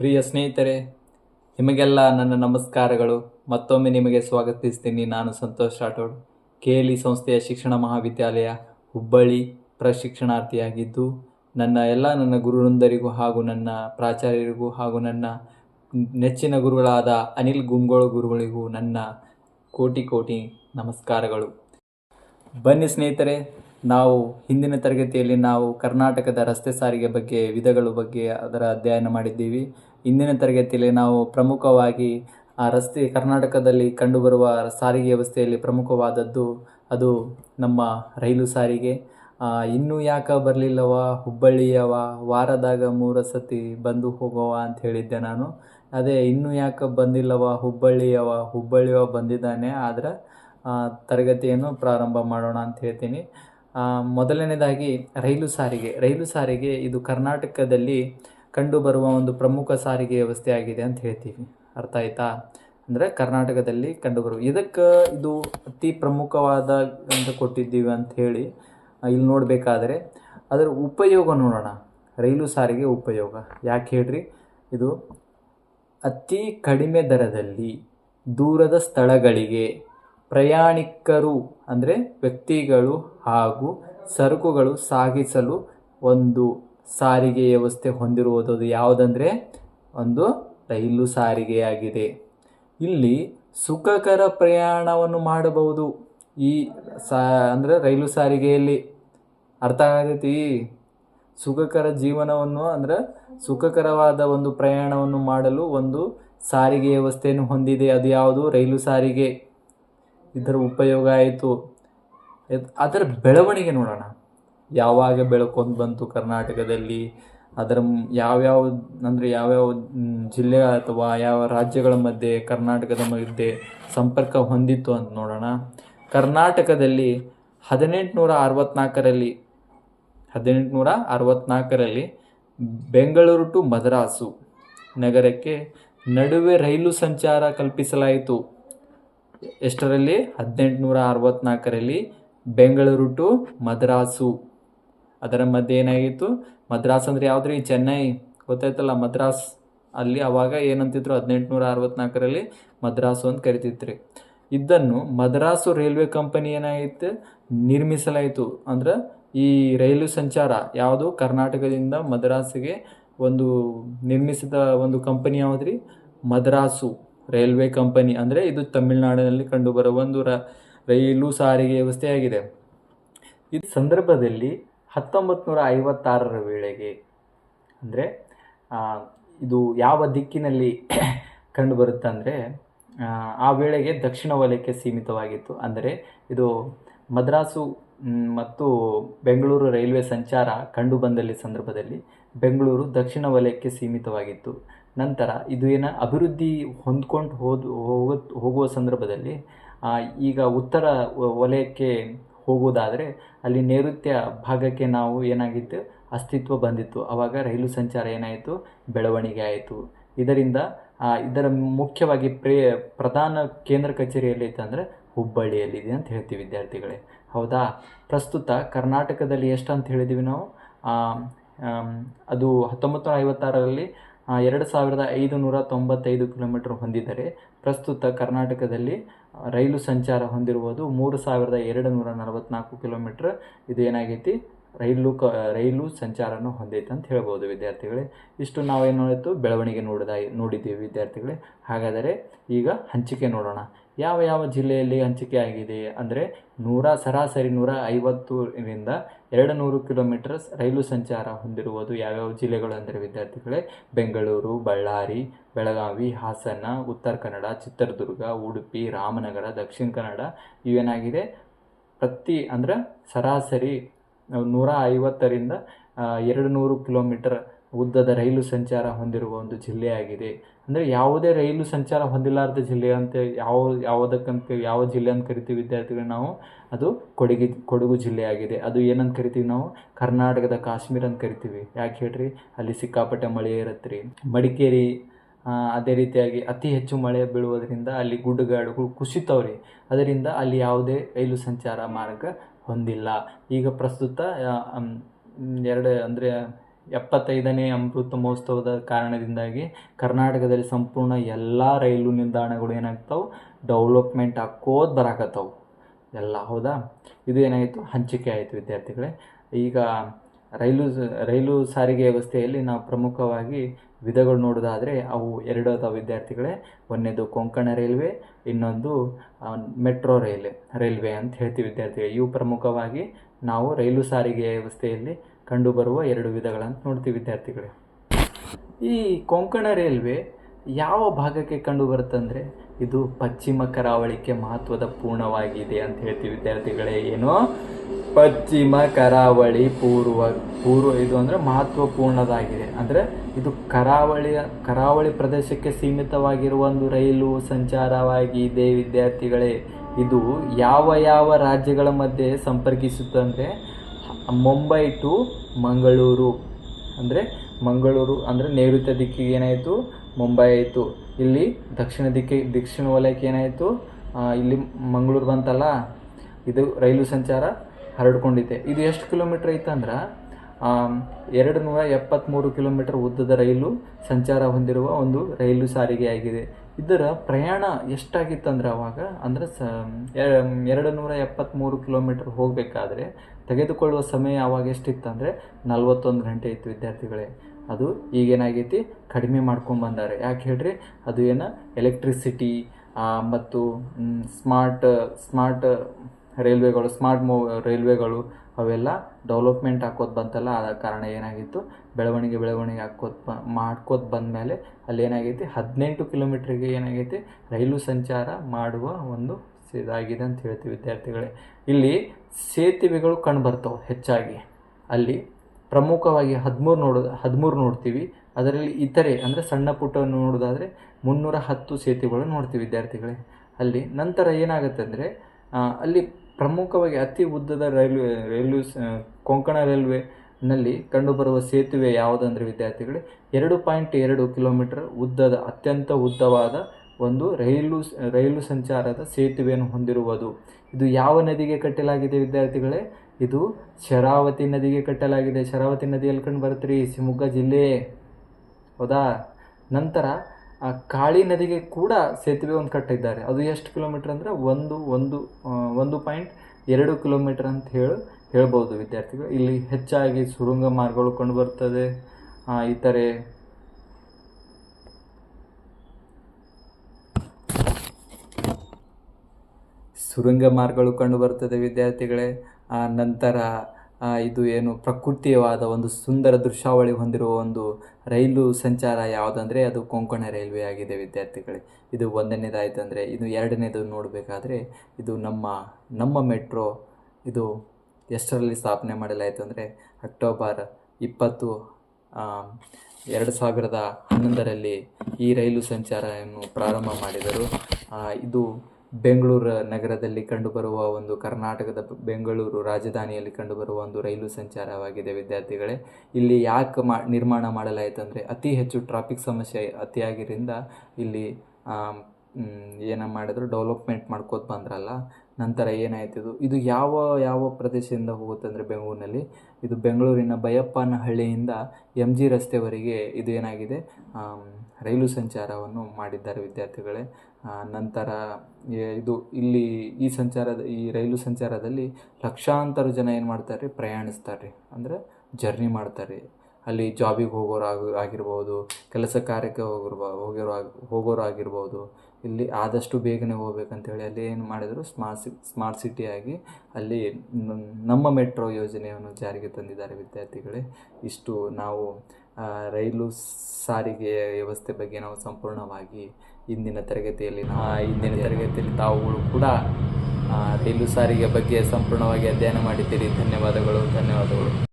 ಪ್ರಿಯ ಸ್ನೇಹಿತರೆ, ನಿಮಗೆಲ್ಲ ನನ್ನ ನಮಸ್ಕಾರಗಳು. ಮತ್ತೊಮ್ಮೆ ನಿಮಗೆ ಸ್ವಾಗತಿಸ್ತೀನಿ ನಾನು Santosh Rathod. K L E ಸಂಸ್ಥೆಯ ಶಿಕ್ಷಣ ಮಹಾವಿದ್ಯಾಲಯ ಹುಬ್ಬಳ್ಳಿ ಪ್ರಶಿಕ್ಷಣಾರ್ಥಿಯಾಗಿದ್ದು, ನನ್ನ ಎಲ್ಲ ನನ್ನ ಗುರುವೃಂದರಿಗೂ ಹಾಗೂ ನನ್ನ ಪ್ರಾಚಾರ್ಯರಿಗೂ ಹಾಗೂ ನನ್ನ ನೆಚ್ಚಿನ ಗುರುಗಳಾದ ಅನಿಲ್ ಗುಂಗೋಳ ಗುರುಗಳಿಗೂ ನನ್ನ ಕೋಟಿ ಕೋಟಿ ನಮಸ್ಕಾರಗಳು. ಬನ್ನಿ ಸ್ನೇಹಿತರೆ, ನಾವು ಹಿಂದಿನ ತರಗತಿಯಲ್ಲಿ ನಾವು ಕರ್ನಾಟಕದ ರಸ್ತೆ ಸಾರಿಗೆ ಬಗ್ಗೆ, ವಿಧಗಳ ಬಗ್ಗೆ ಅದರ ಅಧ್ಯಯನ ಮಾಡಿದ್ದೀವಿ. ಇಂದಿನ ತರಗತಿಯಲ್ಲಿ ನಾವು ಪ್ರಮುಖವಾಗಿ ಆ ರಸ್ತೆ, ಕರ್ನಾಟಕದಲ್ಲಿ ಕಂಡುಬರುವ ಸಾರಿಗೆ ವ್ಯವಸ್ಥೆಯಲ್ಲಿ ಪ್ರಮುಖವಾದದ್ದು ಅದು ನಮ್ಮ ರೈಲು ಸಾರಿಗೆ. ಇನ್ನೂ ಯಾಕೆ ಬರಲಿಲ್ಲವ ಹುಬ್ಬಳ್ಳಿಯವ? ವಾರದಾಗ ಮೂರು ಸತಿ ಬಂದು ಹೋಗವ ಅಂತ ಹೇಳಿದ್ದೆ ನಾನು. ಅದೇ, ಇನ್ನೂ ಯಾಕೆ ಬಂದಿಲ್ಲವ ಹುಬ್ಬಳ್ಳಿಯವ? ಹುಬ್ಬಳ್ಳಿಯವ ಬಂದಿದ್ದಾನೆ, ಆದ್ರೆ ತರಗತಿಯನ್ನು ಪ್ರಾರಂಭ ಮಾಡೋಣ ಅಂತ ಹೇಳ್ತೀನಿ. ಮೊದಲನೇದಾಗಿ ರೈಲು ಸಾರಿಗೆ. ರೈಲು ಸಾರಿಗೆ ಇದು ಕರ್ನಾಟಕದಲ್ಲಿ ಕಂಡುಬರುವ ಒಂದು ಪ್ರಮುಖ ಸಾರಿಗೆ ವ್ಯವಸ್ಥೆ ಆಗಿದೆ ಅಂತ ಹೇಳ್ತೀವಿ. ಅರ್ಥ ಆಯ್ತಾ? ಅಂದರೆ ಕರ್ನಾಟಕದಲ್ಲಿ ಕಂಡುಬರುವ, ಇದಕ್ಕೆ ಇದು ಅತಿ ಪ್ರಮುಖವಾದ ಅಂತ ಕೊಟ್ಟಿದ್ದೀವಿ ಅಂತ ಹೇಳಿ ಇಲ್ಲಿ ನೋಡಬೇಕಾದ್ರೆ ಅದರ ಉಪಯೋಗ ನೋಡೋಣ. ರೈಲು ಸಾರಿಗೆ ಉಪಯೋಗ. ಯಾಕೆ ಹೇಳ್ರಿ? ಇದು ಅತಿ ಕಡಿಮೆ ದರದಲ್ಲಿ ದೂರದ ಸ್ಥಳಗಳಿಗೆ ಪ್ರಯಾಣಿಕರು, ಅಂದರೆ ವ್ಯಕ್ತಿಗಳು ಹಾಗೂ ಸರಕುಗಳು ಸಾಗಿಸಲು ಒಂದು ಸಾರಿಗೆ ವ್ಯವಸ್ಥೆ ಹೊಂದಿರುವುದು ಯಾವುದಂದರೆ ಒಂದು ರೈಲು ಸಾರಿಗೆಯಾಗಿದೆ ಇಲ್ಲಿ ಸುಖಕರ ಪ್ರಯಾಣವನ್ನು ಮಾಡಬಹುದು. ಈ ಸಾ, ಅಂದರೆ ರೈಲು ಸಾರಿಗೆಯಲ್ಲಿ ಅರ್ಥ ಆಗತೈತಿ? ಸುಖಕರ ಜೀವನವನ್ನು ಅಂದ್ರೆ ಸುಖಕರವಾದ ಒಂದು ಪ್ರಯಾಣವನ್ನು ಮಾಡಲು ಒಂದು ಸಾರಿಗೆ ವ್ಯವಸ್ಥೆಯನ್ನು ಹೊಂದಿದೆ. ಅದು ಯಾವುದು? ರೈಲು ಸಾರಿಗೆ. ಇದರ ಉಪಯೋಗ ಆಯಿತು. ಅದರ ಬೆಳವಣಿಗೆ ನೋಡೋಣ. ಯಾವಾಗ ಬೆಳ್ಕೊಂಡು ಬಂತು ಕರ್ನಾಟಕದಲ್ಲಿ? ಅದರ ಯಾವ್ಯಾವ, ಅಂದರೆ ಯಾವ್ಯಾವ ಜಿಲ್ಲೆ ಅಥವಾ ಯಾವ ರಾಜ್ಯಗಳ ಮಧ್ಯೆ ಕರ್ನಾಟಕದ ಮಧ್ಯೆ ಸಂಪರ್ಕ ಹೊಂದಿತ್ತು ಅಂತ ನೋಡೋಣ. ಕರ್ನಾಟಕದಲ್ಲಿ ಹದಿನೆಂಟುನೂರ ಅರವತ್ನಾಲ್ಕರಲ್ಲಿ ಹದಿನೆಂಟುನೂರ ಅರವತ್ನಾಲ್ಕರಲ್ಲಿ ಬೆಂಗಳೂರು ಟು ಮದ್ರಾಸು ನಗರಕ್ಕೆ ನಡುವೆ ರೈಲು ಸಂಚಾರ ಕಲ್ಪಿಸಲಾಯಿತು. ಎಷ್ಟರಲ್ಲಿ? ಹದಿನೆಂಟುನೂರ ಅರವತ್ನಾಲ್ಕರಲ್ಲಿ ಬೆಂಗಳೂರು ಟು ಮದ್ರಾಸು. ಅದರ ಮಧ್ಯೆ ಏನಾಗಿತ್ತು? ಮದ್ರಾಸ್ ಅಂದರೆ ಯಾವುದ್ರಿ? ಚೆನ್ನೈ. ಗೊತ್ತಾಯ್ತಲ್ಲ, ಮದ್ರಾಸ್. ಅಲ್ಲಿ ಅವಾಗ ಏನಂತಿದ್ರು? ಹದಿನೆಂಟುನೂರ ಅರವತ್ನಾಲ್ಕರಲ್ಲಿ ಮದ್ರಾಸು ಅಂತ ಕರಿತಿದ್ರಿ. ಇದನ್ನು ಮದ್ರಾಸು ರೈಲ್ವೆ ಕಂಪನಿ ಏನಾಗಿತ್ತು? ನಿರ್ಮಿಸಲಾಯಿತು. ಅಂದ್ರೆ ಈ ರೈಲು ಸಂಚಾರ, ಯಾವುದು? ಕರ್ನಾಟಕದಿಂದ ಮದ್ರಾಸಿಗೆ ಒಂದು ನಿರ್ಮಿಸಿದ ಒಂದು ಕಂಪನಿ ಯಾವುದ್ರಿ? Madras railway company. ಅಂದರೆ ಇದು ತಮಿಳುನಾಡಿನಲ್ಲಿ ಕಂಡುಬರುವ ಒಂದು ರೈಲು ಸಾರಿಗೆ ವ್ಯವಸ್ಥೆಯಾಗಿದೆ. ಈ ಸಂದರ್ಭದಲ್ಲಿ ಹತ್ತೊಂಬತ್ತು ನೂರ ಐವತ್ತಾರರ ವೇಳೆಗೆ, ಅಂದರೆ ಇದು ಯಾವ ದಿಕ್ಕಿನಲ್ಲಿ ಕಂಡುಬರುತ್ತಂದರೆ ಆ ವೇಳೆಗೆ ದಕ್ಷಿಣ ವಲಯಕ್ಕೆ ಸೀಮಿತವಾಗಿತ್ತು. ಅಂದರೆ, ಇದು ಮದ್ರಾಸು ಮತ್ತು ಬೆಂಗಳೂರು ರೈಲ್ವೆ ಸಂಚಾರ ಕಂಡುಬಂದಲ್ಲಿ ಸಂದರ್ಭದಲ್ಲಿ ಬೆಂಗಳೂರು ದಕ್ಷಿಣ ವಲಯಕ್ಕೆ ಸೀಮಿತವಾಗಿತ್ತು. ನಂತರ ಇದು ಏನ ಅಭಿವೃದ್ಧಿ ಹೊಂದ್ಕೊಂಡು ಹೋದ, ಹೋಗ, ಹೋಗುವ ಸಂದರ್ಭದಲ್ಲಿ ಈಗ ಉತ್ತರ ವಲಯಕ್ಕೆ ಹೋಗುವುದಾದರೆ ಅಲ್ಲಿ ನೈಋತ್ಯ ಭಾಗಕ್ಕೆ ನಾವು ಏನಾಗಿತ್ತು? ಅಸ್ತಿತ್ವ ಬಂದಿತ್ತು. ಆವಾಗ ರೈಲು ಸಂಚಾರ ಏನಾಯಿತು? ಬೆಳವಣಿಗೆ ಆಯಿತು. ಇದರಿಂದ ಇದರ ಮುಖ್ಯವಾಗಿ ಪ್ರೇ, ಪ್ರಧಾನ ಕೇಂದ್ರ ಕಚೇರಿಯಲ್ಲಿ ಇತ್ತು ಅಂದರೆ ಹುಬ್ಬಳ್ಳಿಯಲ್ಲಿದೆ ಅಂತ ಹೇಳ್ತೀವಿ ವಿದ್ಯಾರ್ಥಿಗಳೇ. ಹೌದಾ? ಪ್ರಸ್ತುತ ಕರ್ನಾಟಕದಲ್ಲಿ ಎಷ್ಟು ಅಂತ ಹೇಳಿದ್ವಿ ನಾವು? ಅದು ಹತ್ತೊಂಬತ್ತು ನೂರ ಐವತ್ತಾರರಲ್ಲಿ ಎರಡು ಸಾವಿರದ ಐದು ನೂರ ತೊಂಬತ್ತೈದು ಕಿಲೋಮೀಟರ್ ಹೊಂದಿದರೆ ಪ್ರಸ್ತುತ ಕರ್ನಾಟಕದಲ್ಲಿ ರೈಲು ಸಂಚಾರ ಹೊಂದಿರುವುದು ಮೂರು ಸಾವಿರದ ಎರಡು ನೂರ ನಲವತ್ತ್ನಾಲ್ಕು ಕಿಲೋಮೀಟ್ರ್. ಇದು ಏನಾಗೈತಿ? ರೈಲು ಕ, ರೈಲು ಸಂಚಾರನ ಹೊಂದೈತೆ ಅಂತ ಹೇಳ್ಬೋದು ವಿದ್ಯಾರ್ಥಿಗಳೇ. ಇಷ್ಟು ನಾವೇನು ಬೆಳವಣಿಗೆ ನೋಡಿದ ನೋಡಿದ್ದೀವಿ ವಿದ್ಯಾರ್ಥಿಗಳೇ. ಹಾಗಾದರೆ ಈಗ ಹಂಚಿಕೆ ನೋಡೋಣ. ಯಾವ ಯಾವ ಜಿಲ್ಲೆಯಲ್ಲಿ ಹಂಚಿಕೆ ಆಗಿದೆ ಅಂದರೆ ನೂರ ಸರಾಸರಿ ನೂರ ಐವತ್ತರಿಂದ ಎರಡು ನೂರು ಕಿಲೋಮೀಟರ್ ರೈಲು ಸಂಚಾರ ಹೊಂದಿರುವುದು ಯಾವ್ಯಾವ ಜಿಲ್ಲೆಗಳು ಅಂದರೆ ವಿದ್ಯಾರ್ಥಿಗಳೇ? ಬೆಂಗಳೂರು, ಬಳ್ಳಾರಿ, ಬೆಳಗಾವಿ, ಹಾಸನ, ಉತ್ತರ ಕನ್ನಡ, ಚಿತ್ರದುರ್ಗ, ಉಡುಪಿ, ರಾಮನಗರ, ದಕ್ಷಿಣ ಕನ್ನಡ ಇವೇನಾಗಿದೆ? ಪ್ರತಿ ಅಂದ್ರೆ ಸರಾಸರಿ ನೂರ ಐವತ್ತರಿಂದ ಎರಡು ನೂರು ಕಿಲೋಮೀಟರ್ ಉದ್ದದ ರೈಲು ಸಂಚಾರ ಹೊಂದಿರುವ ಒಂದು ಜಿಲ್ಲೆಯಾಗಿದೆ. ಅಂದರೆ ಯಾವುದೇ ರೈಲು ಸಂಚಾರ ಹೊಂದಿಲಾರದ ಜಿಲ್ಲೆ ಅಂತ ಯಾವ, ಯಾವುದಕ್ಕಂತ ಯಾವ ಜಿಲ್ಲೆ ಅಂತ ಕರಿತೀವಿ ವಿದ್ಯಾರ್ಥಿಗಳು ನಾವು, ಅದು ಕೊಡಗಿ, ಕೊಡಗು ಜಿಲ್ಲೆಯಾಗಿದೆ. ಅದು ಏನಂತ ಕರಿತೀವಿ ನಾವು? ಕರ್ನಾಟಕದ ಕಾಶ್ಮೀರ ಅಂತ ಕರಿತೀವಿ. ಯಾಕೆ ಹೇಳ್ರಿ? ಅಲ್ಲಿ ಸಿಕ್ಕಾಪಟ್ಟೆ ಮಳೆ ಇರುತ್ತೆ ರೀ ಮಡಿಕೇರಿ ಅದೇ ರೀತಿಯಾಗಿ ಅತಿ ಹೆಚ್ಚು ಮಳೆ ಬೀಳುವುದರಿಂದ ಅಲ್ಲಿ ಗುಡ್ಡಗಾಡುಗಳು ಕುಸಿತವ್ರಿ. ಅದರಿಂದ ಅಲ್ಲಿ ಯಾವುದೇ ರೈಲು ಸಂಚಾರ ಮಾರ್ಗ ಹೊಂದಿಲ್ಲ. ಈಗ ಪ್ರಸ್ತುತ ಎರಡು, ಅಂದರೆ ಎಪ್ಪತ್ತೈದನೇ ಅಮೃತ ಮಹೋತ್ಸವದ ಕಾರಣದಿಂದಾಗಿ ಕರ್ನಾಟಕದಲ್ಲಿ ಸಂಪೂರ್ಣ ಎಲ್ಲ ರೈಲು ನಿಲ್ದಾಣಗಳು ಏನಾಗ್ತಾವೆ? ಡೆವಲಪ್ಮೆಂಟ್ ಹಾಕೋದು ಬರಾಕತ್ತವು. ಎಲ್ಲ ಹೌದಾ? ಇದು ಏನಾಯಿತು? ಹಂಚಿಕೆ ಆಯಿತು ವಿದ್ಯಾರ್ಥಿಗಳೇ. ಈಗ ರೈಲು ರೈಲು ಸಾರಿಗೆ ವ್ಯವಸ್ಥೆಯಲ್ಲಿ ನಾವು ಪ್ರಮುಖವಾಗಿ ವಿಧಗಳು ನೋಡೋದಾದರೆ ಅವು ಎರಡು ಅದಾವ ವಿದ್ಯಾರ್ಥಿಗಳೇ. ಒಂದನೇದು ಕೊಂಕಣ ರೈಲ್ವೆ, ಇನ್ನೊಂದು ಮೆಟ್ರೋ ರೈಲ್ವೆ ರೈಲ್ವೆ ಅಂತ ಹೇಳ್ತೀವಿ ವಿದ್ಯಾರ್ಥಿಗಳು. ಇವು ಪ್ರಮುಖವಾಗಿ ನಾವು ರೈಲು ಸಾರಿಗೆ ವ್ಯವಸ್ಥೆಯಲ್ಲಿ ಕಂಡುಬರುವ ಎರಡು ವಿಧಗಳನ್ನು ನೋಡ್ತೀವಿ ವಿದ್ಯಾರ್ಥಿಗಳೇ. ಈ ಕೊಂಕಣ ರೈಲ್ವೆ ಯಾವ ಭಾಗಕ್ಕೆ ಕಂಡು ಬರುತ್ತಂದರೆ ಇದು ಪಶ್ಚಿಮ ಕರಾವಳಿಗೆ ಮಹತ್ವದ ಪೂರ್ಣವಾಗಿದೆ ಅಂತ ಹೇಳ್ತೀವಿ ವಿದ್ಯಾರ್ಥಿಗಳೇ. ಏನು? ಪಶ್ಚಿಮ ಕರಾವಳಿ ಪೂರ್ವ ಪೂರ್ವ ಇದು ಅಂದರೆ ಮಹತ್ವಪೂರ್ಣದಾಗಿದೆ. ಅಂದರೆ ಇದು ಕರಾವಳಿಯ, ಕರಾವಳಿ ಪ್ರದೇಶಕ್ಕೆ ಸೀಮಿತವಾಗಿರುವ ಒಂದು ರೈಲು ಸಂಚಾರವಾಗಿದೆ ವಿದ್ಯಾರ್ಥಿಗಳೇ. ಇದು ಯಾವ ಯಾವ ರಾಜ್ಯಗಳ ಮಧ್ಯೆ ಸಂಪರ್ಕಿಸುತ್ತಂದರೆ ಮುಂಬೈ ಟು ಮಂಗಳೂರು. ಅಂದರೆ ಮಂಗಳೂರು ಅಂದರೆ ನೈಋತ್ಯ ದಿಕ್ಕಿಗೆ ಏನಾಯಿತು? ಮುಂಬೈ ಆಯಿತು. ಇಲ್ಲಿ ದಕ್ಷಿಣ ದಿಕ್ಕಿ, ದಕ್ಷಿಣ ವಲಯಕ್ಕೆ ಏನಾಯಿತು? ಇಲ್ಲಿ ಮಂಗಳೂರು ಬಂತಲ್ಲ? ಇದು ರೈಲು ಸಂಚಾರ ಹರಡ್ಕೊಂಡಿದೆ. ಇದು ಎಷ್ಟು ಕಿಲೋಮೀಟ್ರ್ ಐತಂದ್ರೆ ಎರಡು ನೂರ ಎಪ್ಪತ್ತ್ಮೂರು ಕಿಲೋಮೀಟರ್ ಉದ್ದದ ರೈಲು ಸಂಚಾರ ಹೊಂದಿರುವ ಒಂದು ರೈಲು ಸಾರಿಗೆಯಾಗಿದೆ ಇದರ ಪ್ರಯಾಣ ಎಷ್ಟಾಗಿತ್ತಂದ್ರೆ ಅವಾಗ, ಅಂದರೆ ಸ ಎರಡು ನೂರ ಎಪ್ಪತ್ತ್ಮೂರು ಕಿಲೋಮೀಟರ್ ಹೋಗಬೇಕಾದ್ರೆ ತೆಗೆದುಕೊಳ್ಳುವ ಸಮಯ ಅವಾಗ ಎಷ್ಟಿತ್ತಂದರೆ ನಲ್ವತ್ತೊಂದು ಗಂಟೆ ಇತ್ತು ವಿದ್ಯಾರ್ಥಿಗಳೇ. ಅದು ಈಗೇನಾಗೈತಿ? ಕಡಿಮೆ ಮಾಡ್ಕೊಂಡು ಬಂದಾರೆ. ಯಾಕೆ ಹೇಳ್ರಿ? ಅದು ಏನು? ಎಲೆಕ್ಟ್ರಿಸಿಟಿ ಮತ್ತು ಸ್ಮಾರ್ಟ್ ಸ್ಮಾರ್ಟ್ ರೈಲ್ವೆಗಳು ಸ್ಮಾರ್ಟ್ ಮೂ ರೈಲ್ವೆಗಳು ಅವೆಲ್ಲ ಡೆವಲಪ್ಮೆಂಟ್ ಹಾಕೋದು ಬಂತಲ್ಲ, ಆದ ಕಾರಣ ಏನಾಗಿತ್ತು? ಬೆಳವಣಿಗೆ ಬೆಳವಣಿಗೆ ಹಾಕೋತ್ ಬ ಮಾಡ್ಕೋತ ಬಂದಮೇಲೆ ಅಲ್ಲಿ ಏನಾಗೈತಿ? ಹದಿನೆಂಟು ಕಿಲೋಮೀಟ್ರಿಗೆ ಏನಾಗೈತಿ? ರೈಲು ಸಂಚಾರ ಮಾಡುವ ಒಂದು ಇದಾಗಿದೆ ಅಂತ ಹೇಳ್ತೀವಿ ವಿದ್ಯಾರ್ಥಿಗಳೇ. ಇಲ್ಲಿ ಸೇತುವೆಗಳು ಕಂಡು ಬರ್ತಾವೆ ಹೆಚ್ಚಾಗಿ. ಅಲ್ಲಿ ಪ್ರಮುಖವಾಗಿ ಹದಿಮೂರು ನೋಡೋದು ಹದಿಮೂರು ನೋಡ್ತೀವಿ. ಅದರಲ್ಲಿ ಇತರೆ, ಅಂದರೆ ಸಣ್ಣ ಪುಟ್ಟ ನೋಡೋದಾದರೆ ಮುನ್ನೂರ ಹತ್ತು ಸೇತುವೆಗಳು ನೋಡ್ತೀವಿ ವಿದ್ಯಾರ್ಥಿಗಳೇ. ಅಲ್ಲಿ ನಂತರ ಏನಾಗುತ್ತೆ ಅಂದರೆ ಅಲ್ಲಿ ಪ್ರಮುಖವಾಗಿ ಅತಿ ಉದ್ದದ ರೈಲ್ವೆ ರೈಲು ಸ ಕೊಂಕಣ ರೈಲ್ವೆನಲ್ಲಿ ಕಂಡುಬರುವ ಸೇತುವೆ ಯಾವುದಂದರೆ ವಿದ್ಯಾರ್ಥಿಗಳೇ, ಎರಡು ಪಾಯಿಂಟ್ ಎರಡು ಕಿಲೋಮೀಟರ್ ಉದ್ದದ, ಅತ್ಯಂತ ಉದ್ದವಾದ ಒಂದು ರೈಲು ರೈಲು ಸಂಚಾರದ ಸೇತುವೆಯನ್ನು ಹೊಂದಿರುವುದು. ಇದು ಯಾವ ನದಿಗೆ ಕಟ್ಟಲಾಗಿದೆ ವಿದ್ಯಾರ್ಥಿಗಳೇ? ಇದು ಶರಾವತಿ ನದಿಗೆ ಕಟ್ಟಲಾಗಿದೆ. ಶರಾವತಿ ನದಿಯಲ್ಲಿ ಕಂಡು ಶಿವಮೊಗ್ಗ ಜಿಲ್ಲೆ. ಹೌದಾ? ನಂತರ ಆ ಕಾಳಿ ನದಿಗೆ ಕೂಡ ಸೇತುವೆ ಒಂದು ಕಟ್ಟಿದ್ದಾರೆ. ಅದು ಎಷ್ಟು ಕಿಲೋಮೀಟ್ರ್ ಅಂದರೆ ಒಂದು ಒಂದು ಒಂದು ಪಾಯಿಂಟ್ ಎರಡು ಕಿಲೋಮೀಟ್ರ್ ಅಂತ ಹೇಳಿ, ಹೇಳ್ಬೋದು ವಿದ್ಯಾರ್ಥಿಗಳು. ಇಲ್ಲಿ ಹೆಚ್ಚಾಗಿ ಸುರಂಗ ಮಾರ್ಗಗಳು ಕಂಡುಬರ್ತದೆ ಇತರೆ ಸುರಂಗ ಮಾರ್ಗಗಳು ಕಂಡುಬರ್ತದೆ ವಿದ್ಯಾರ್ಥಿಗಳೇ. ಆ, ನಂತರ ಇದು ಏನು ಪ್ರಕೃತಿಯವಾದ ಒಂದು ಸುಂದರ ದೃಶ್ಯಾವಳಿ ಹೊಂದಿರುವ ಒಂದು ರೈಲು ಸಂಚಾರ ಯಾವುದಂದರೆ ಅದು ಕೊಂಕಣ ರೈಲ್ವೆ ಆಗಿದೆ ವಿದ್ಯಾರ್ಥಿಗಳೇ. ಇದು ಒಂದನೇದಾಯ್ತು ಅಂದರೆ ಇದು ಎರಡನೇದು ನೋಡಬೇಕಾದ್ರೆ ಇದು ನಮ್ಮ ನಮ್ಮ ಮೆಟ್ರೋ ಇದು ಎಷ್ಟರಲ್ಲಿ ಸ್ಥಾಪನೆ ಮಾಡಲಾಯಿತು ಅಂದರೆ ಅಕ್ಟೋಬರ್ ಇಪ್ಪತ್ತು ಎರಡು ಸಾವಿರದ ಹನ್ನೊಂದರಲ್ಲಿ ಈ ರೈಲು ಸಂಚಾರವನ್ನು ಪ್ರಾರಂಭ ಮಾಡಿದರು. ಇದು ಬೆಂಗಳೂರು ನಗರದಲ್ಲಿ ಕಂಡುಬರುವ ಒಂದು ಕರ್ನಾಟಕದ ಬೆಂಗಳೂರು ರಾಜಧಾನಿಯಲ್ಲಿ ಕಂಡುಬರುವ ಒಂದು ರೈಲು ಸಂಚಾರವಾಗಿದೆ ವಿದ್ಯಾರ್ಥಿಗಳೇ. ಇಲ್ಲಿ ಯಾಕೆ ಮಾ, ನಿರ್ಮಾಣ ಮಾಡಲಾಯಿತು ಅಂದರೆ ಅತಿ ಹೆಚ್ಚು ಟ್ರಾಫಿಕ್ ಸಮಸ್ಯೆ ಅತಿಯಾಗಿರಿಂದ ಇಲ್ಲಿ ಏನ ಮಾಡಿದ್ರು, ಡೆವಲಪ್ಮೆಂಟ್ ಮಾಡ್ಕೋತ ಬಂದ್ರಲ್ಲ. ನಂತರ ಏನಾಯ್ತಿದು ಇದು? ಯಾವ ಯಾವ ಪ್ರದೇಶದಿಂದ ಹೋಗುತ್ತೆ ಅಂದರೆ ಬೆಂಗಳೂರಿನಲ್ಲಿ? ಇದು ಬೆಂಗಳೂರಿನ ಬೈಯಪ್ಪನಹಳ್ಳಿಯಿಂದ ಎಂ ಜಿ ರಸ್ತೆವರೆಗೆ ಇದು ಏನಾಗಿದೆ? ರೈಲು ಸಂಚಾರವನ್ನು ಮಾಡಿದ್ದಾರೆ ವಿದ್ಯಾರ್ಥಿಗಳೇ. ನಂತರ ಇದು ಇಲ್ಲಿ ಈ ಸಂಚಾರದ, ಈ ರೈಲು ಸಂಚಾರದಲ್ಲಿ ಲಕ್ಷಾಂತರ ಜನ ಏನು ಮಾಡ್ತಾರೆ, ಪ್ರಯಾಣಿಸ್ತಾರೆ. ಅಂದರೆ ಜರ್ನಿ ಮಾಡ್ತಾರೆ. ಅಲ್ಲಿ ಜಾಬಿಗೆ ಹೋಗೋರು ಆಗ, ಆಗಿರ್ಬೋದು, ಕೆಲಸ ಕಾರ್ಯಕ್ಕೆ ಹೋಗಿರ್ಬೋ, ಹೋಗಿರೋ ಹೋಗೋರು ಆಗಿರ್ಬೋದು. ಇಲ್ಲಿ ಆದಷ್ಟು ಬೇಗನೆ ಹೋಗ್ಬೇಕಂತೇಳಿ ಅಲ್ಲಿ ಏನು ಮಾಡಿದರು, ಸ್ಮಾರ್ಟ್ ಸಿ, ಸ್ಮಾರ್ಟ್ ಸಿಟಿಯಾಗಿ ಅಲ್ಲಿ ನಮ್ಮ ಮೆಟ್ರೋ ಯೋಜನೆಯನ್ನು ಜಾರಿಗೆ ತಂದಿದ್ದಾರೆ ವಿದ್ಯಾರ್ಥಿಗಳೇ. ಇಷ್ಟು ನಾವು ರೈಲು ಸಾರಿಗೆ ವ್ಯವಸ್ಥೆ ಬಗ್ಗೆ ನಾವು ಸಂಪೂರ್ಣವಾಗಿ ಇಂದಿನ ತರಗತಿಯಲ್ಲಿ ನಾವು ಇಂದಿನ ತರಗತಿಯಲ್ಲಿ ತಾವುಗಳು ಕೂಡ ರೈಲು ಸಾರಿಗೆ ಬಗ್ಗೆ ಸಂಪೂರ್ಣವಾಗಿ ಅಧ್ಯಯನ ಮಾಡಿದ್ದೀರಿ. ಧನ್ಯವಾದಗಳು ಧನ್ಯವಾದಗಳು.